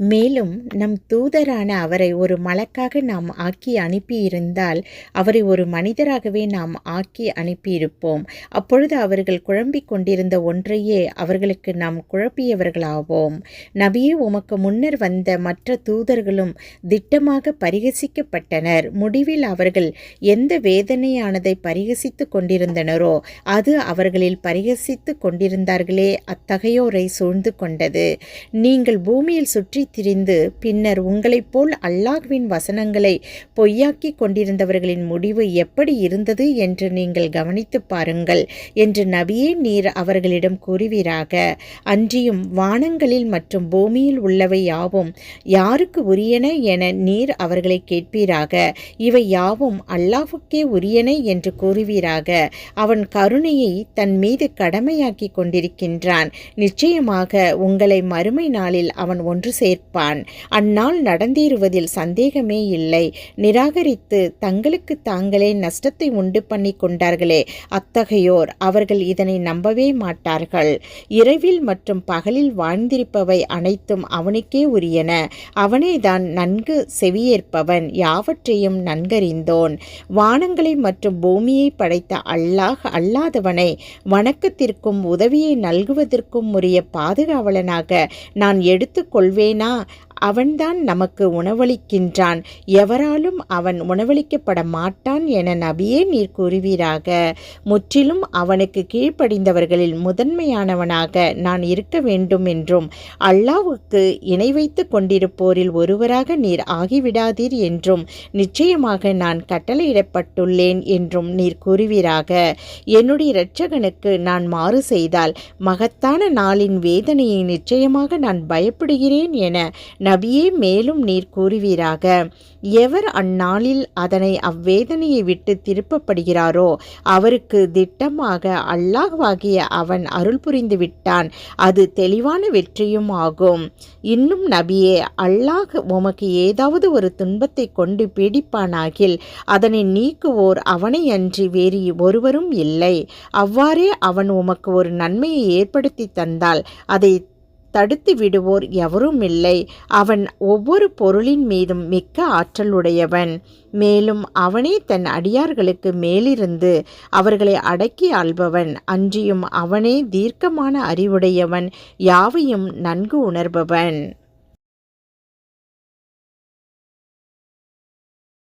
மேலும் நம் தூதரான அவரை ஒரு மலக்காக நாம் ஆக்கி அனுப்பியிருந்தால் அவரை ஒரு மனிதராகவே நாம் ஆக்கி அனுப்பியிருப்போம். அப்பொழுது அவர்கள் குழம்பிக் கொண்டிருந்த ஒன்றையே அவர்களுக்கு நாம் குழப்பியவர்களாவோம். நபியே உமக்கு முன்னர் வந்த மற்ற தூதர்களும் திட்டமாக பரிகசிக்கப்பட்டனர். முடிவில் அவர்கள் எந்த வேதனையானதை பரிகசித்து கொண்டிருந்தனரோ அது அவர்களில் பரிகசித்து கொண்டிருந்தார்களே அத்தகையோரை சூழ்ந்து கொண்டது. நீங்கள் பூமியில் சுற்றி திரிந்து பின்னர் உங்களைப் போல் அல்லாஹ்வின் வசனங்களை பொய்யாக்கி கொண்டிருந்தவர்களின் முடிவு எப்படி இருந்தது என்று நீங்கள் கவனித்துப் பாருங்கள் என்று நபியே நீர் அவர்களிடம் கூறுவீராக. அன்றியும் வானங்களில் மற்றும் பூமியில் உள்ளவை யாவும் யாருக்கு உரியன என நீர் அவர்களை கேட்பீராக. இவை யாவும் அல்லாஹுக்கே உரியன என்று கூறுவீராக. அவன் கருணையை தன் மீது கடமையாக்கி கொண்டிருக்கின்றான். நிச்சயமாக உங்களை மறுமை நாளில் அவன் ஒன்று சேர்ப்பான் அந்நாள் நடந்தேறுவதில் சந்தேகமே இல்லை. நிராகரித்து தங்களுக்கு தாங்களே நஷ்டத்தை உண்டு பண்ணி கொண்டார்களே. அத்தகையோர் அவர்கள் இதனை நம்பவே மாட்டார்கள். இரவில் மற்றும் பகலில் வாழ்ந்திருப்பவை அனைத்தும் அவனுக்கே உரியன. அவனேதான் நன்கு செவியேற்பவன். யாவற்றையும் நன்கறிந்தோன். வானங்களை மற்றும் பூமியை படைத்த அல்லாஹ் அல்லாதவனை வணக்கத்திற்கும் உதவியை நல்குவதற்கும் உரிய பாதுகாவலனாக நான் எடுத்துக்கொள்வேன் না அவன்தான் நமக்கு உணவளிக்கின்றான். எவராலும் அவன் உணவளிக்கப்பட மாட்டான் என நபியே நீர் கூறுவீராக. முற்றிலும் அவனுக்கு கீழ்ப்படிந்தவர்களில் முதன்மையானவனாக நான் இருக்க வேண்டும் என்றும் அல்லாவுக்கு இணை வைத்து கொண்டிருப்போரில் ஒருவராக நீர் ஆகிவிடாதீர் என்றும் நிச்சயமாக நான் கட்டளையிடப்பட்டுள்ளேன் என்றும் நீர் கூறுவீராக. என்னுடைய இரட்சகனுக்கு நான் மாறு செய்தால் மகத்தான நாளின் வேதனையை நிச்சயமாக நான் பயப்படுகிறேன் என நபியே மேலும் நீர் கூறுவீராக. எவர் அந்நாளில் அதனை அவ்வேதனையை விட்டு திருப்பப்படுகிறாரோ அவருக்கு திட்டமாக அல்லாஹ்வாகிய அவன் அருள் புரிந்து விட்டான். அது தெளிவான வெற்றியும் ஆகும். இன்னும் நபியே அல்லாஹ் உமக்கு ஏதாவது ஒரு துன்பத்தை கொண்டு பீடிப்பானாகில் அதனை நீக்குவோர் அவனை அன்றி வேறு ஒருவரும் இல்லை. அவ்வாறே அவன் உமக்கு ஒரு நன்மையை ஏற்படுத்தி தந்தால் அதை தடுத்து விடுவோர் எவரும் இல்லை அவன் ஒவ்வொரு பொருளின் மீதும் மிக்க ஆற்றல் உடையவன் மேலும் அவனே தன் அடியார்களுக்கு மேலிருந்து அவர்களை அடக்கி ஆள்பவன். அன்றியும் அவனே தீர்க்கமான அறிவுடையவன் யாவையும் நன்கு உணர்பவன்.